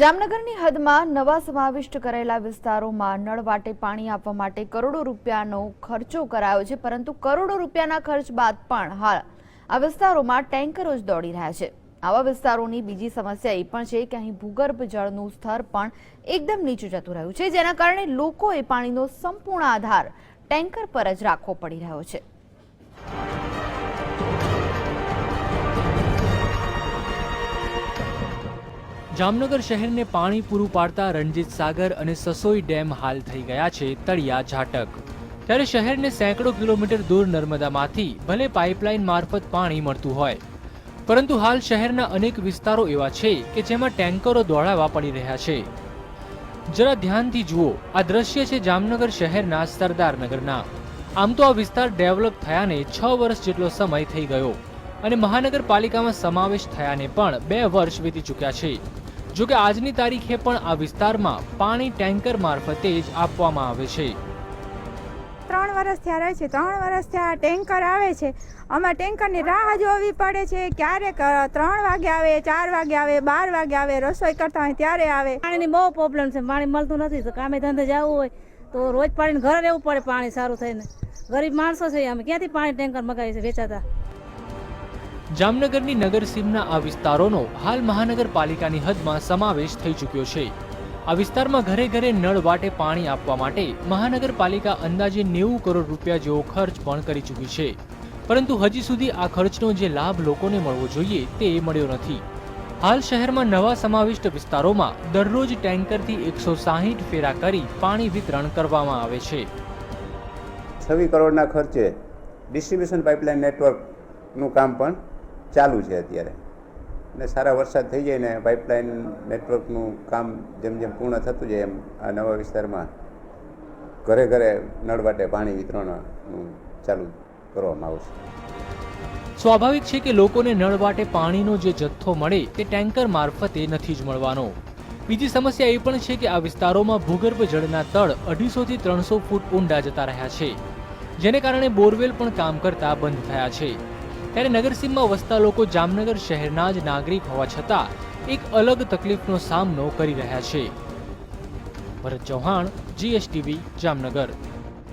જામનગરની હદમાં નવા સમાવિષ્ટ કરેલા વિસ્તારોમાં નળ વાટે પાણી આપવા માટે કરોડો રૂપિયાનો ખર્ચો કરાયો છે, પરંતુ કરોડો રૂપિયાના ખર્ચ બાદ પણ હાલ આ વિસ્તારોમાં ટેન્કરો જ દોડી રહ્યા છે. આવા વિસ્તારોની બીજી સમસ્યા એ પણ છે કે અહીં ભૂગર્ભ જળનું સ્તર પણ એકદમ નીચું જતું રહ્યું છે, જેના કારણે લોકોએ પાણીનો સંપૂર્ણ આધાર ટેન્કર પર જ રાખવો પડી રહ્યો છે. જામનગર શહેરને પાણી પૂરું પાડતા રણજીત સાગર અને સસોઈ ડેમ હાલ થઈ ગયા છે તળિયા ઝાટક. ત્યારે શહેરને સેંકડો કિલોમીટર દૂર નર્મદામાંથી ભલે પાઇપલાઇન મારફત પાણી મળતું હોય. પરંતુ હાલ શહેરના અનેક વિસ્તારો એવા છે કે જેમાં ટેન્કરો દોડાવવા પડી રહ્યા છે. જરા ધ્યાનથી જુઓ, આ દ્રશ્ય છે જામનગર શહેરના સરદારનગરના. આમ તો આ વિસ્તાર ડેવલપ થયાને છ વર્ષ જેટલો સમય થઈ ગયો અને મહાનગરપાલિકામાં સમાવેશ થયાને પણ બે વર્ષ વીતી ચૂક્યા છે. જો કે આજની તારીખે પણ આ વિસ્તારમાં પાણી ટેન્કર મારફતે જ આપવામાં આવે છે. ત્રણ વર્ષ થયા રહે છે ત્રણ વર્ષ થયા ટેન્કર આવે છે. આમાં ટેન્કરની રાહ જોવી પડે છે ક્યારેક ત્રણ વાગે આવે ચાર વાગે આવે બાર વાગે આવે રસોઈ કરતા હોય ત્યારે આવે. પાણીની બહુ પ્રોબ્લેમ છે પાણી મળતું નથી તો કામે ધંધે જવું હોય તો રોજ પાણીને ઘરે રહેવું પડે પાણી સારું થઈને. ગરીબ માણસો છે અમે ક્યાંથી પાણી ટેન્કર મગાવીએ છે વેચાતા? જામનગરની નગરસીમના આ વિસ્તારોનો હાલ મહાનગરપાલિકાની હદમાં સમાવેશ થઈ ચૂક્યો છે. આ વિસ્તારમાં ઘરે ઘરે નળ વાટે પાણી આપવા માટે મહાનગરપાલિકા અંદાજે નેવું કરોડ રૂપિયા જેવો ખર્ચ પણ કરી ચૂકી છે. પરંતુ હજી સુધી આ ખર્ચનો જે લાભ લોકોને મળવો જોઈએ તે મળ્યો નથી. હાલ શહેરમાં નવા સમાવિષ્ટ વિસ્તારોમાં દરરોજ ટેન્કરથી એકસો સાહીઠ ફેરા કરી પાણી વિતરણ કરવામાં આવે છે. છવ્વીસ કરોડના ખર્ચે ડિસ્ટ્રીબ્યુશન પાઇપલાઇન નેટવર્કનું કામ પણ ચાલુ છે અત્યારે. અને સારા વરસાદ થઈ જાય ને પાઇપલાઇન નેટવર્કનું કામ જેમ જેમ પૂર્ણ થતું જાય એમ આ નવા વિસ્તારમાં ઘરે ઘરે નળ વાટે પાણી વિતરણનું ચાલુ કરવામાં આવશે. સ્વાભાવિક છે કે લોકોને નળ વાટે પાણીનો જે જથ્થો મળે તે ટેન્કર મારફતે નથી જ મળવાનો. બીજી સમસ્યા એ પણ છે કે આ વિસ્તારોમાં ભૂગર્ભ જળના તળ અઢીસોથી ત્રણસો ફૂટ ઊંડા જતા રહ્યા છે, જેને કારણે બોરવેલ પણ કામ કરતા બંધ થયા છે. ત્યારે નગરસીમમાં વસતા લોકો જામનગર શહેરના જ નાગરિક હોવા છતાં એક અલગ તકલીફનો સામનો કરી રહ્યા છે. ભરત ચૌહાણ જીએસટીવી જામનગર.